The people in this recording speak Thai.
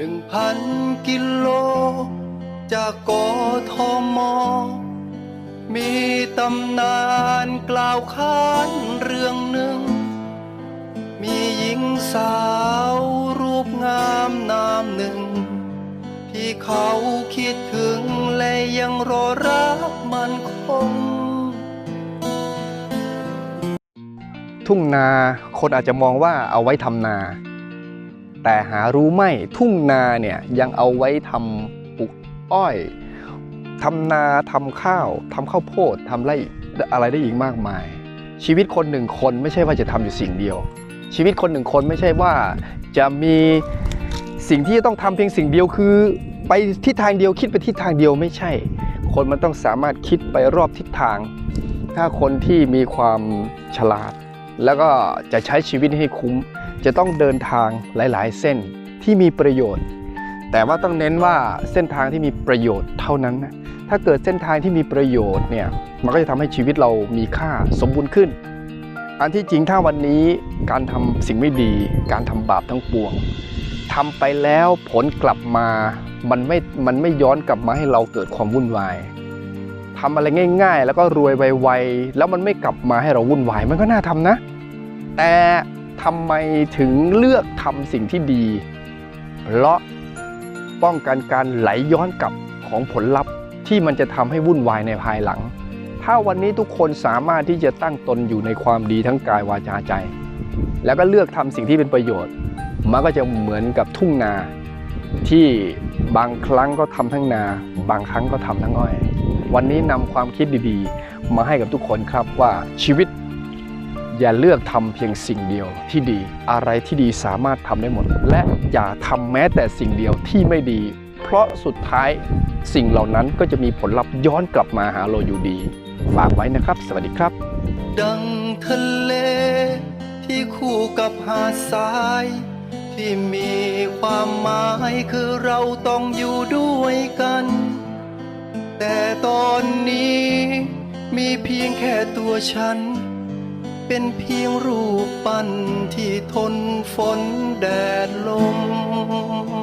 หนึ่งพันกิโล จากกทม มีตำนานกล่าวขานเรื่องหนึ่ง มีหญิงสาวรูปงามนามหนึ่ง ที่เขาคิดถึงและยังรอรักมันคง ทุ่งนาคนอาจจะมองว่าเอาไว้ทำนา แต่หารู้ไหมทุ่งนาเนี่ยยังเอาไว้ทำปลูกอ้อยทำนาทำข้าวทำข้าวโพดทำไรอะไรได้อีกมากมาย ชีวิตคนหนึ่งคนไม่ใช่ว่าจะทำอยู่สิ่งเดียว ชีวิตคนหนึ่งคนไม่ใช่ว่าจะมีสิ่งที่จะต้องทำเพียงสิ่งเดียวคือ ไปทิศทางเดียวคิดไปทิศทางเดียวไม่ใช่ คนมันต้องสามารถคิดไปรอบทิศทาง ถ้าคนที่มีความฉลาด แล้วก็จะใช้ชีวิตให้คุ้ม จะต้องเดินทางหลาย ๆ เส้นที่มีประโยชน์ แต่ว่าต้องเน้นว่าเส้นทางที่มีประโยชน์เท่านั้นนะถ้าเกิดเส้นทางที่มีประโยชน์เนี่ยมันก็จะทำให้ชีวิตเรามีค่าสมบูรณ์ขึ้น อันที่จริงถ้าวันนี้การทำสิ่งไม่ดี การทำบาปทั้งปวงทำไปแล้วผลกลับมามันไม่มันไม่ย้อนกลับมาให้เราเกิดความวุ่นวายทำอะไรง่าย ๆ แล้วก็รวยไวๆแล้วมันไม่กลับมาให้เราวุ่นวายมันก็น่าทำนะ แต่ทำไมถึงเลือกทำสิ่งที่ดี เพราะป้องกันการไหลย้อนกลับของผลลัพธ์ที่มันจะทำให้วุ่นวายในภายหลัง ถ้าวันนี้ทุกคนสามารถที่จะตั้งตนอยู่ในความดีทั้งกายวาจาใจ แล้วก็เลือกทำสิ่งที่เป็นประโยชน์ มันก็จะเหมือนกับทุ่งนา ที่บางครั้งก็ทำทั้งนา บางครั้งก็ทำทั้งอ้อย วันนี้นำความคิดดีๆ มาให้กับทุกคนครับว่าชีวิต อย่าเลือกทำเพียงสิ่งเดียวที่ดี อะไรที่ดีสามารถทำได้หมด และอย่าทำแม้แต่สิ่งเดียวที่ไม่ดี เพราะสุดท้ายสิ่งเหล่านั้นก็จะมีผลลัพธ์ย้อนกลับมาหาเราอยู่ดี ฝากไว้นะครับ สวัสดีครับ ดังทะเล ที่คู่กับหาดทราย ที่มีความหมายคือเราต้องอยู่ด้วยกัน แต่ตอนนี้มีเพียงแค่ตัวฉัน เป็นเพียงรูปปั้นที่ทนฝนแดดลม